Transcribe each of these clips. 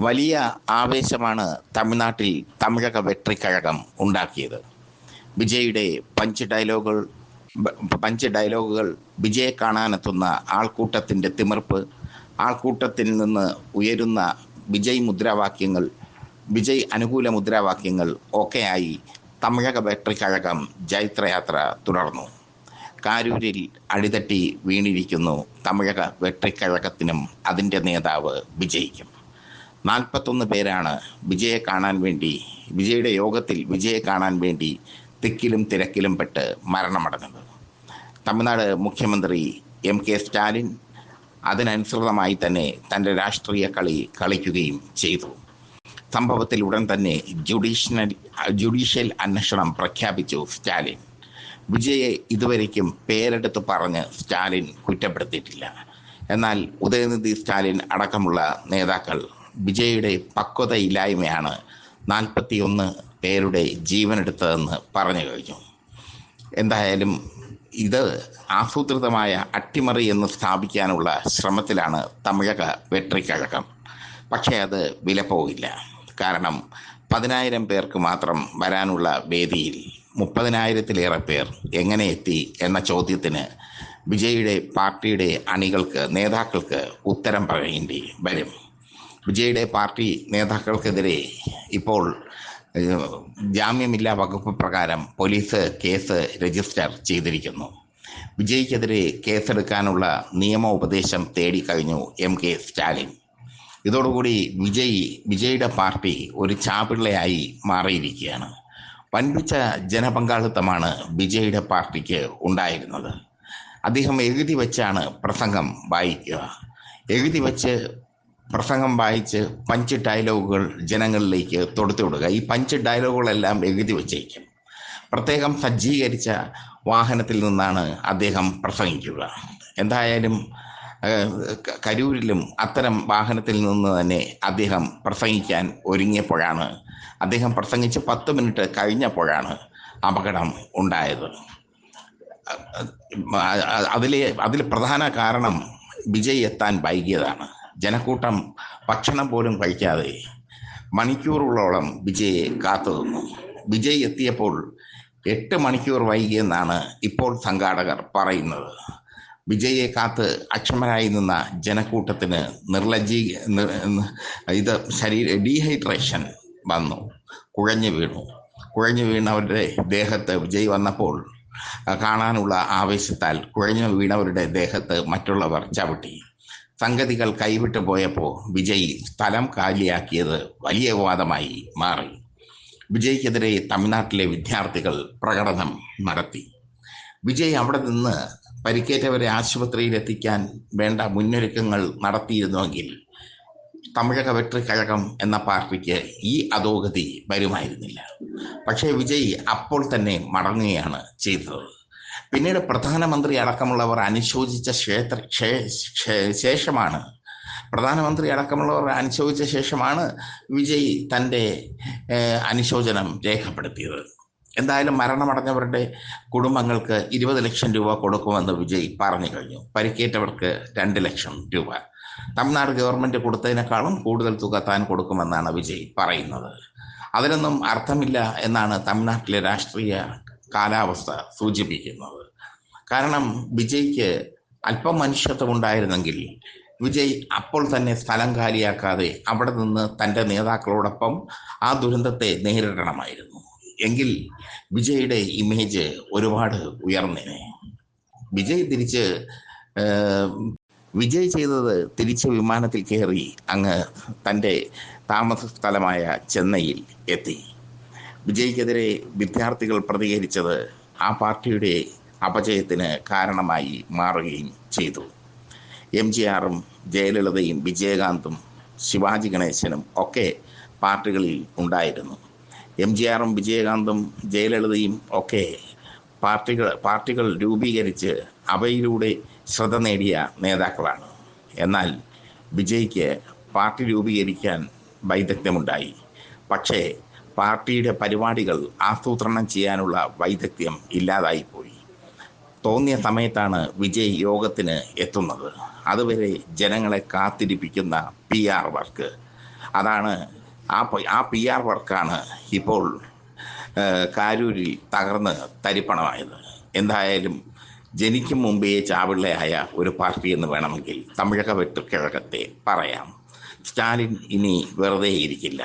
വലിയ ആവേശമാണ് തമിഴ്നാട്ടിൽ തമിഴക വെട്രിക്കഴകം ഉണ്ടാക്കിയത്. വിജയുടെ പഞ്ച് ഡയലോഗുകൾ പഞ്ച് ഡയലോഗുകൾ വിജയെ കാണാനെത്തുന്ന ആൾക്കൂട്ടത്തിന്റെ തിമിർപ്പ് ആൾക്കൂട്ടത്തിൽ നിന്ന് ഉയരുന്ന വിജയ് മുദ്രാവാക്യങ്ങൾ വിജയ് അനുകൂല മുദ്രാവാക്യങ്ങൾ ഒക്കെയായി തമിഴക വെട്രിക്കഴകം ജൈത്രയാത്ര തുടർന്നു. കാരൂരിൽ അടിതട്ടി വീണിരിക്കുന്നു തമിഴക വെട്രിക്കഴകത്തിനും അതിന്റെ നേതാവ് വിജയിക്കും. നാൽപ്പത്തൊന്ന് പേരാണ് വിജയെ കാണാൻ വേണ്ടി വിജയുടെ യോഗത്തിൽ വിജയെ കാണാൻ വേണ്ടി തിക്കിലും തിരക്കിലും പെട്ട് മരണമടഞ്ഞത്. തമിഴ്നാട് മുഖ്യമന്ത്രി എം കെ സ്റ്റാലിൻ അതിനനുസൃതമായി തന്നെ തന്റെ രാഷ്ട്രീയ കളി കളിക്കുകയും ചെയ്തു. സംഭവത്തിൽ ഉടൻ തന്നെ ജുഡീഷ്യൽ ജുഡീഷ്യൽ അന്വേഷണം പ്രഖ്യാപിച്ചു സ്റ്റാലിൻ. വിജയെ ഇതുവരയ്ക്കും പേരെടുത്ത് പറഞ്ഞ് സ്റ്റാലിൻ കുറ്റപ്പെടുത്തിയിട്ടില്ല. എന്നാൽ ഉദയനിധി സ്റ്റാലിൻ അടക്കമുള്ള നേതാക്കൾ വിജയുടെ പക്വതയില്ലായ്മയാണ് നാൽപ്പത്തിയൊന്ന് പേരുടെ ജീവനെടുത്തതെന്ന് പറഞ്ഞു കഴിഞ്ഞു. എന്തായാലും ഇത് ആസൂത്രിതമായ അട്ടിമറി എന്ന് സ്ഥാപിക്കാനുള്ള ശ്രമത്തിലാണ് തമിഴക വെട്രിക്കഴകം പക്ഷേ അത് വില പോകില്ല. കാരണം പതിനായിരം പേർക്ക് മാത്രം വരാനുള്ള വേദിയിൽ മുപ്പതിനായിരത്തിലേറെ പേർ എങ്ങനെ എത്തി എന്ന ചോദ്യത്തിന് വിജയുടെ പാർട്ടിയുടെ അണികൾക്ക് നേതാക്കൾക്ക് ഉത്തരം പറയേണ്ടി വരും. വിജയുടെ പാർട്ടി നേതാക്കൾക്കെതിരെ ഇപ്പോൾ ജാമ്യമില്ലാ വകുപ്പ് പ്രകാരം പോലീസ് കേസ് രജിസ്റ്റർ ചെയ്തിരിക്കുന്നു. വിജയ്ക്കെതിരെ കേസെടുക്കാനുള്ള നിയമ നിയമോപദേശം തേടിക്കഴിഞ്ഞു എം കെ സ്റ്റാലിൻ. ഇതോടുകൂടി വിജയ് വിജയുടെ പാർട്ടി ഒരു ചാപിള്ളയായി മാറിയിരിക്കുകയാണ്. വൻപിച്ച ജനപങ്കാളിത്തമാണ് വിജയുടെ പാർട്ടിക്ക് ഉണ്ടായിരുന്നത്. അദ്ദേഹം എഴുതി വെച്ചാണ് പ്രസംഗം വായിക്കുക. എഴുതി വെച്ച് പ്രസംഗം വായിച്ച് പഞ്ച് ഡയലോഗുകൾ ജനങ്ങളിലേക്ക് തൊടുത്തുവിടുക ഈ പഞ്ച് ഡയലോഗുകളെല്ലാം എഴുതി വച്ചേക്കും. പ്രത്യേകം സജ്ജീകരിച്ച വാഹനത്തിൽ നിന്നാണ് അദ്ദേഹം പ്രസംഗിക്കുക. എന്തായാലും കരൂരിലും അത്തരം വാഹനത്തിൽ നിന്ന് തന്നെ അദ്ദേഹം പ്രസംഗിക്കാൻ ഒരുങ്ങിയപ്പോഴാണ് അദ്ദേഹം പ്രസംഗിച്ച് പത്ത് മിനിറ്റ് കഴിഞ്ഞപ്പോഴാണ് അപകടം ഉണ്ടായത്. അതിലെ അതിൽ പ്രധാന കാരണം വിജയ് എത്താൻ വൈകിയതാണ്. ജനക്കൂട്ടം ഭക്ഷണം പോലും കഴിക്കാതെ മണിക്കൂറുകളോളം വിജയെ കാത്തു നിന്നു. വിജയ് എത്തിയപ്പോൾ എട്ട് മണിക്കൂർ വൈകിയെന്നാണ് ഇപ്പോൾ സംഘാടകർ പറയുന്നത്. വിജയെ കാത്ത് അക്ഷമരായി നിന്ന ജനക്കൂട്ടത്തിന് നിർലജ്ജീ നിർ- ഇത് ശരീര ഡീഹൈഡ്രേഷൻ വന്നു. കുഴഞ്ഞു വീണു. കുഴഞ്ഞു വീണവരുടെ ദേഹത്ത് വിജയ് വന്നപ്പോൾ കാണാനുള്ള ആവേശത്താൽ കുഴഞ്ഞു വീണവരുടെ ദേഹത്ത് മറ്റുള്ളവർ ചവിട്ടി. സംഗതികൾ കൈവിട്ടു പോയപ്പോൾ വിജയ് സ്ഥലം കാലിയാക്കിയത് വലിയ വിവാദമായി മാറി. വിജയ്ക്കെതിരെ തമിഴ്നാട്ടിലെ വിദ്യാർത്ഥികൾ പ്രകടനം നടത്തി. വിജയ് അവിടെ നിന്ന് പരിക്കേറ്റവരെ ആശുപത്രിയിൽ എത്തിക്കാൻ വേണ്ട മുന്നൊരുക്കങ്ങൾ നടത്തിയിരുന്നുവെങ്കിൽ തമിഴക വെട്രിക്കഴകം എന്ന പാർട്ടിക്ക് ഈ അധോഗതി വരുമായിരുന്നില്ല. പക്ഷേ വിജയ് അപ്പോൾ തന്നെ മടങ്ങുകയാണ് ചെയ്തത്. പിന്നീട് പ്രധാനമന്ത്രി അടക്കമുള്ളവർ അനുശോചിച്ച ക്ഷേത്ര ക്ഷേ- ക്ഷേ- ശേഷമാണ്. പ്രധാനമന്ത്രി അടക്കമുള്ളവർ അനുശോചിച്ച ശേഷമാണ് വിജയ് തന്റെ അനുശോചനം രേഖപ്പെടുത്തിയത്. എന്തായാലും മരണമടഞ്ഞവരുടെ കുടുംബങ്ങൾക്ക് ഇരുപത് ലക്ഷം രൂപ കൊടുക്കുമെന്ന് വിജയ് പറഞ്ഞു കഴിഞ്ഞു. പരിക്കേറ്റവർക്ക് രണ്ട് ലക്ഷം രൂപ. തമിഴ്നാട് ഗവൺമെന്റ് കൊടുത്തതിനേക്കാളും കൂടുതൽ തുക താൻ കൊടുക്കുമെന്നാണ് വിജയ് പറയുന്നത്. അതിനൊന്നും അർത്ഥമില്ല എന്നാണ് തമിഴ്നാട്ടിലെ രാഷ്ട്രീയ കാലാവസ്ഥ സൂചിപ്പിക്കുന്നത്. കാരണം വിജയ്ക്ക് അല്പം മനുഷ്യത്വം ഉണ്ടായിരുന്നെങ്കിൽ വിജയ് അപ്പോൾ തന്നെ സ്ഥലം കാലിയാക്കാതെ അവിടെ നിന്ന് തന്റെ നേതാക്കളോടൊപ്പം ആ ദുരന്തത്തെ നേരിടണമായിരുന്നു. എങ്കിൽ വിജയുടെ ഇമേജ് ഒരുപാട് ഉയർന്നേനെ. വിജയ് തിരിച്ച് വിജയ് ചെയ്തത് തിരിച്ച് വിമാനത്തിൽ കയറി അങ്ങ് തന്റെ താമസ സ്ഥലമായ ചെന്നൈയിൽ എത്തി. വിജയ്ക്കെതിരെ വിദ്യാർത്ഥികൾ പ്രതികരിച്ചത് ആ പാർട്ടിയുടെ അപജയത്തിന് കാരണമായി മാറുകയും ചെയ്തു. എം ജി ആറും ജയലളിതയും വിജയകാന്തും ശിവാജി ഗണേശനും ഒക്കെ പാർട്ടികളിൽ ഉണ്ടായിരുന്നു. എം ജി ആറും വിജയകാന്തും ജയലളിതയും ഒക്കെ പാർട്ടികൾ പാർട്ടികൾ രൂപീകരിച്ച് അവയിലൂടെ ശ്രദ്ധ നേടിയ നേതാക്കളാണ്. എന്നാൽ വിജയ്ക്ക് പാർട്ടി രൂപീകരിക്കാൻ വൈദഗ്ധ്യമുണ്ടായി. പക്ഷേ പാർട്ടിയുടെ പരിപാടികൾ ആസൂത്രണം ചെയ്യാനുള്ള വൈദഗ്ധ്യം ഇല്ലാതായിപ്പോയി. തോന്നിയ സമയത്താണ് വിജയ് യോഗത്തിന് എത്തുന്നത്. അതുവരെ ജനങ്ങളെ കാത്തിരിപ്പിക്കുന്ന പി ആർ വർക്ക്. അതാണ് ആ ആ പി ആർ വർക്കാണ് ഇപ്പോൾ കാരൂരിൽ തകർന്ന് തരിപ്പണമായത്. എന്തായാലും ജനിക്കും മുമ്പേ ചാവിള്ളയായ ഒരു പാർട്ടി എന്ന് വേണമെങ്കിൽ തമിഴക വെട്ടുകിഴകത്തെ പറയാം. സ്റ്റാലിൻ ഇനി വെറുതെ ഇരിക്കില്ല.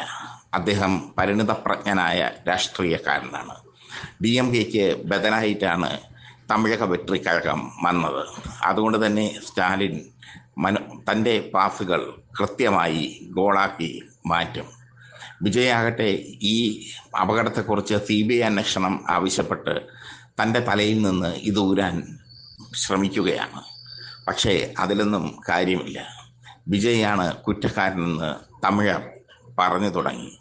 അദ്ദേഹം പരിണിതപ്രജ്ഞനായ രാഷ്ട്രീയക്കാരനാണ്. ഡി എം കെക്ക് ബദലായിട്ടാണ് തമിഴക വെട്രിക്കഴകം വന്നത്. അതുകൊണ്ട് തന്നെ സ്റ്റാലിൻ മനു തന്റെ പാസുകൾ കൃത്യമായി ഗോളാക്കി മാറ്റും. വിജയാകട്ടെ ഈ അപകടത്തെക്കുറിച്ച് സി ബി ഐ അന്വേഷണം ആവശ്യപ്പെട്ട് തന്റെ തലയിൽ നിന്ന് ഇത് ഊരാൻ ശ്രമിക്കുകയാണ്. പക്ഷേ അതിലൊന്നും കാര്യമില്ല. വിജയാണ് കുറ്റക്കാരനെന്ന് തമിഴർ പറഞ്ഞു തുടങ്ങി.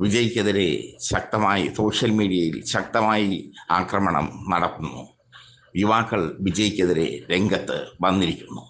വിജയ്ക്കെതിരെ ശക്തമായി സോഷ്യൽ മീഡിയയിൽ ശക്തമായി ആക്രമണം നടത്തുന്നു യുവാക്കൾ വിജയ്ക്കെതിരെ രംഗത്ത് വന്നിരിക്കുന്നു.